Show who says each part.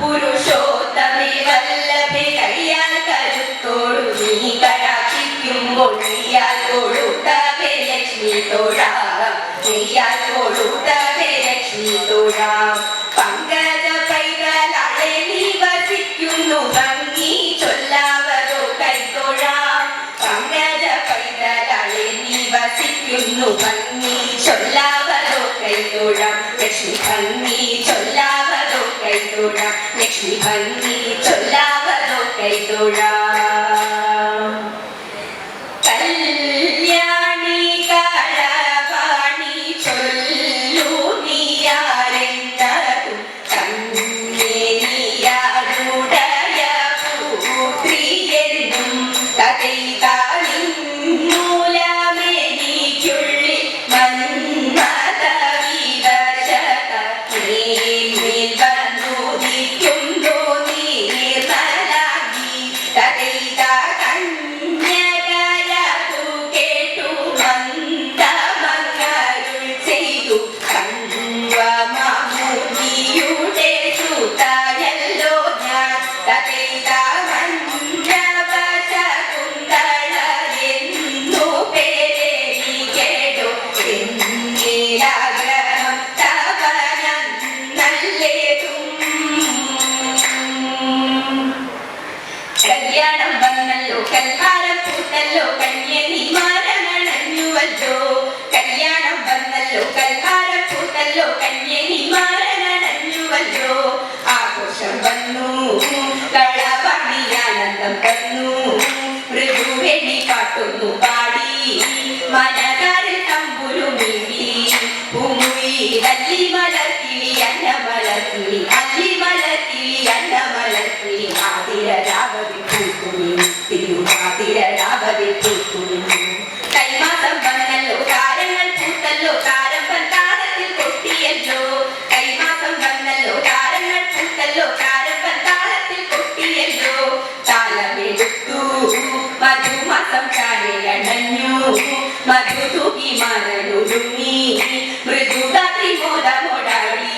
Speaker 1: പുരുഷോത്തമേ വല്ലഭേ നീ കടാക്ഷിക്കുമ്പോൾ നീയാൽ കൊടുത്തവേ ലക്ഷ്മി തൊഴാം. നീയാൽ പൈതലാളെ നീ വസിക്കുന്നു ഭംഗി പങ്കജ പൈതലാളെ നീ വസിക്കുന്നു ഭംഗി ചൊല്ലാവതോ കൈതൊഴാം ലക്ഷ്മി ഭംഗി ലക്ഷ്മി ഭംഗി ചൊല്ലാവതോ കൈതൊഴാം കല്യാണം വന്നല്ലോ കൽഹാരം പൂത്തല്ലോ കന്യനി മാരണഞ്ഞുവല്ലോ കല്യാണം വന്നല്ലോ കൽഹാരം പൂത്തല്ലോ കന്യനി മാരണഞ്ഞുവല്ലോ ആഘോഷം വന്നു കളവാണി വന്നു മധു തൂക്കി മരനുരുങ്ങി മൃദുഗാത്രി മോദമോടാടി